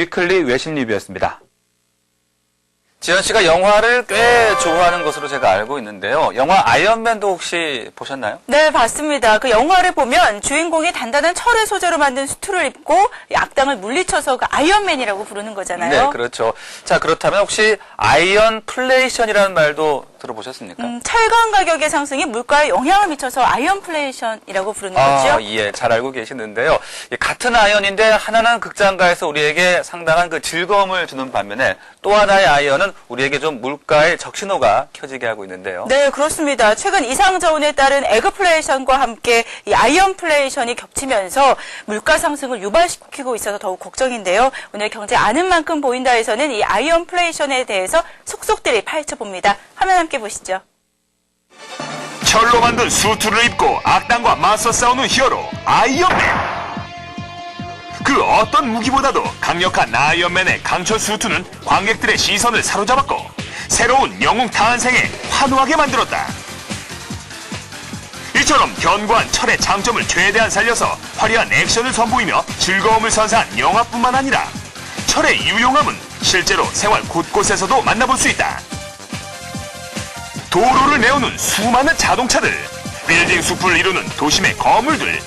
위클리 외신 리뷰였습니다. 지현 씨가 영화를 꽤 좋아하는 것으로 제가 알고 있는데요. 영화 아이언맨도 혹시 보셨나요? 네, 봤습니다. 그 영화를 보면 주인공이 단단한 철의 소재로 만든 수트를 입고 악당을 물리쳐서 그 아이언맨이라고 부르는 거잖아요. 네, 그렇죠. 자, 그렇다면 혹시 아이언 플레이션이라는 말도 들어보셨습니까? 음, 철강 가격의 상승이 물가에 영향을 미쳐서 아이언플레이션이라고 부르는 아, 거죠. 예, 잘 알고 계시는데요. 이 같은 아이언인데 하나는 극장가에서 우리에게 상당한 그 즐거움을 주는 반면에 또 하나의 아이언은 우리에게 좀 물가의 적신호가 켜지게 하고 있는데요. 네, 그렇습니다. 최근 이상 저온에 따른 에그플레이션과 함께 이 아이언플레이션이 겹치면서 물가 상승을 유발시키고 있어서 더욱 걱정인데요. 오늘 경제 아는 만큼 보인다에서는 이 아이언플레이션에 대해서 속속들이 파헤쳐 봅니다. 화면 함께 보시죠. 철로 만든 수트를 입고 악당과 맞서 싸우는 히어로 아이언맨. 그 어떤 무기보다도 강력한 아이언맨의 강철 수트는 관객들의 시선을 사로잡았고 새로운 영웅 탄생에 환호하게 만들었다. 이처럼 견고한 철의 장점을 최대한 살려서 화려한 액션을 선보이며 즐거움을 선사한 영화뿐만 아니라 철의 유용함은 실제로 생활 곳곳에서도 만나볼 수 있다 도로를 메우는 수많은 자동차들, 빌딩 숲을 이루는 도심의 거물들.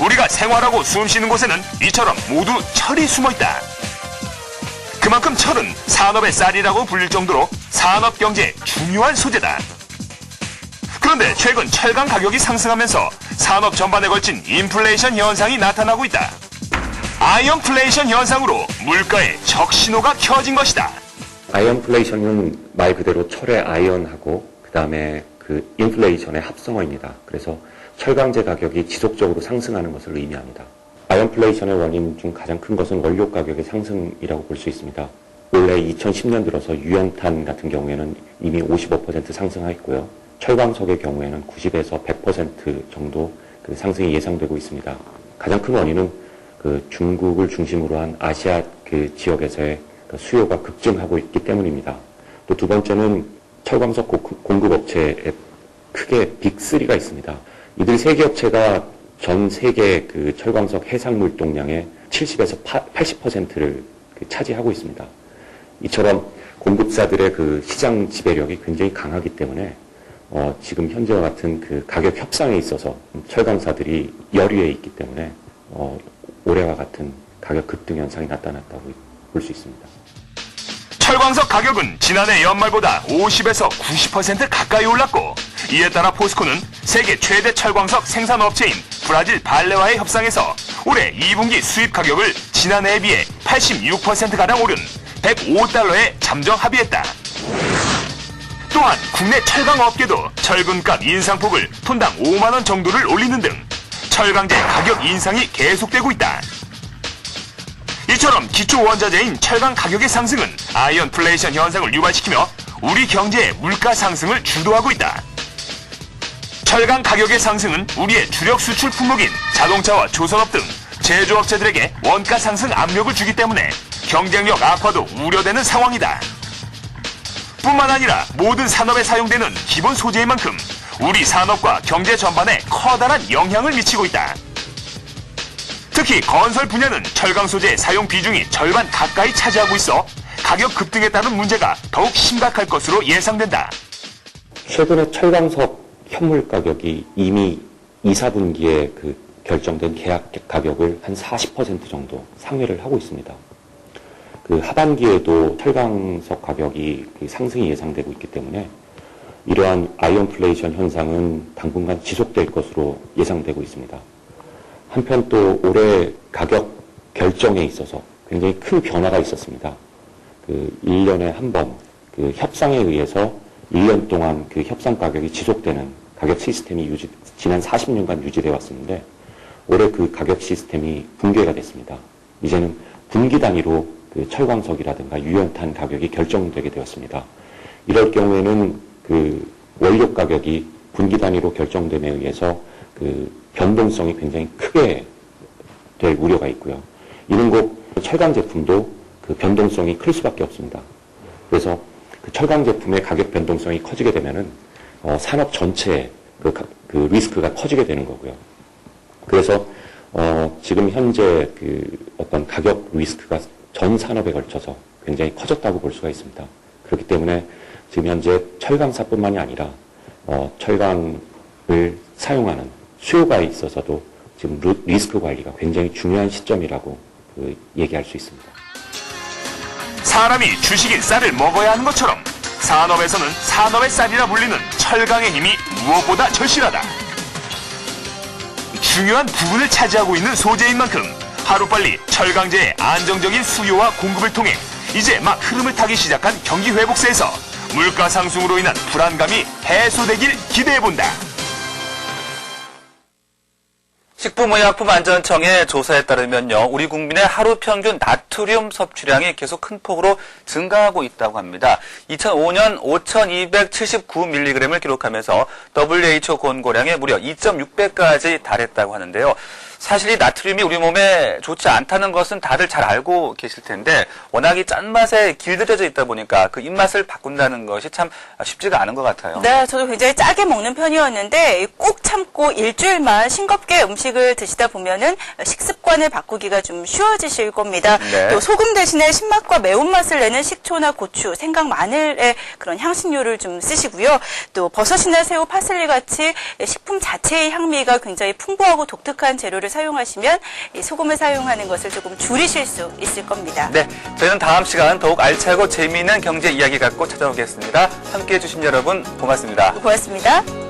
우리가 생활하고 숨쉬는 곳에는 이처럼 모두 철이 숨어 있다. 그만큼 철은 산업의 쌀이라고 불릴 정도로 산업 경제의 중요한 소재다. 그런데 최근 철강 가격이 상승하면서 산업 전반에 걸친 인플레이션 현상이 나타나고 있다. 아이언플레이션 현상으로 물가에 적신호가 켜진 것이다. 아이언플레이션은 말 그대로 철의 아이언하고 그 다음에 그 인플레이션의 합성어입니다. 그래서 철강제 가격이 지속적으로 상승하는 것을 의미합니다. 아이언플레이션의 원인 중 가장 큰 것은 원료 가격의 상승이라고 볼 수 있습니다. 올해 2010년 들어서 유연탄 같은 경우에는 이미 55% 상승하였고요. 철광석의 경우에는 90에서 100% 정도 그 상승이 예상되고 있습니다. 가장 큰 원인은 그 중국을 중심으로 한 아시아 그 지역에서의 그 수요가 급증하고 있기 때문입니다. 또 두 번째는 철광석 고- 공급업체에 크게 빅3가 있습니다. 이들 세 개 업체가 전 세계 그 철광석 해상물 동량의 70에서 80%를 그 차지하고 있습니다. 이처럼 공급사들의 그 시장 지배력이 굉장히 강하기 때문에 어, 지금 현재와 같은 그 가격 협상에 있어서 철강사들이 열의에 있기 때문에 어, 올해와 같은 가격 급등 현상이 나타났다고 볼 수 있습니다. 철광석 가격은 지난해 연말보다 50에서 90% 가까이 올랐고 이에 따라 포스코는 세계 최대 철광석 생산 업체인 브라질 발레와의 협상에서 올해 2분기 수입 가격을 지난해에 비해 86%가량 오른 105달러에 잠정 합의했다. 또한 국내 철강 업계도 철근값 인상폭을 톤당 5만원 정도를 올리는 등 철강제 가격 인상이 계속되고 있다. 이처럼 기초 원자재인 철강 가격의 상승은 아이언플레이션 현상을 유발시키며 우리 경제의 물가 상승을 주도하고 있다. 철강 가격의 상승은 우리의 주력 수출 품목인 자동차와 조선업 등 제조업체들에게 원가 상승 압력을 주기 때문에 경쟁력 악화도 우려되는 상황이다. 뿐만 아니라 모든 산업에 사용되는 기본 소재인 만큼 우리 산업과 경제 전반에 커다란 영향을 미치고 있다. 특히 건설 분야는 철강 소재 사용 비중이 절반 가까이 차지하고 있어 가격 급등에 따른 문제가 더욱 심각할 것으로 예상된다. 최근에 철광석 현물 가격이 이미 2, 4분기에 그 결정된 계약 가격을 한 40% 정도 상회를 하고 있습니다. 그 하반기에도 철광석 가격이 그 상승이 예상되고 있기 때문에 이러한 아이언플레이션 현상은 당분간 지속될 것으로 예상되고 있습니다. 한편 또 올해 가격 결정에 있어서 굉장히 큰 변화가 있었습니다. 그 1년에 한 번 그 협상에 의해서 1년 동안 그 협상 가격이 지속되는 가격 시스템이 유지, 지난 40년간 유지되어 왔었는데 올해 그 가격 시스템이 붕괴가 됐습니다. 이제는 분기 단위로 그 철광석이라든가 유연탄 가격이 결정되게 되었습니다. 이럴 경우에는 그 원료 가격이 분기 단위로 결정됨에 의해서 그 변동성이 굉장히 크게 될 우려가 있고요. 이는 곧 철강 제품도 그 변동성이 클 수밖에 없습니다. 그래서 그 철강 제품의 가격 변동성이 커지게 되면은 어, 산업 전체의 그, 가- 그 리스크가 커지게 되는 거고요. 그래서 어, 지금 현재 그 어떤 가격 리스크가 전 산업에 걸쳐서 굉장히 커졌다고 볼 수가 있습니다. 그렇기 때문에 지금 현재 철강사뿐만이 아니라 어, 철강을 사용하는 수요가 있어서도 지금 루- 리스크 관리가 굉장히 중요한 시점이라고 그 얘기할 수 있습니다. 사람이 주식인 쌀을 먹어야 하는 것처럼 산업에서는 산업의 쌀이라 불리는 철강의 힘이 무엇보다 절실하다. 중요한 부분을 차지하고 있는 소재인 만큼 하루빨리 철강제의 안정적인 수요와 공급을 통해 이제 막 흐름을 타기 시작한 경기 회복세에서 물가 상승으로 인한 불안감이 해소되길 기대해본다. 식품의약품안전청의 조사에 따르면요, 우리 국민의 하루 평균 나트륨 섭취량이 계속 큰 폭으로 증가하고 있다고 합니다. 2005년 5,279mg을 기록하면서 WHO 권고량의 무려 2.6배까지 달했다고 하는데요. 사실 이 나트륨이 우리 몸에 좋지 않다는 것은 다들 잘 알고 계실 텐데 워낙 이 짠맛에 길들여져 있다 보니까 그 입맛을 바꾼다는 것이 참 쉽지가 않은 것 같아요. 네, 저도 굉장히 짜게 먹는 편이었는데 꼭 참고 일주일만 싱겁게 음식을 드시다 보면은 식습관을 바꾸기가 좀 쉬워지실 겁니다. 네. 또 소금 대신에 신맛과 매운맛을 내는 식초나 고추, 생강, 마늘의 그런 향신료를 좀 쓰시고요. 또 버섯이나 새우, 파슬리 같이 식품 자체의 향미가 굉장히 풍부하고 독특한 재료를 사용하시면 이 소금을 사용하는 것을 조금 줄이실 수 있을 겁니다. 네, 저희는 다음 시간 더욱 알차고 재미있는 경제 이야기 갖고 찾아오겠습니다. 함께해 주신 여러분 고맙습니다. 고맙습니다.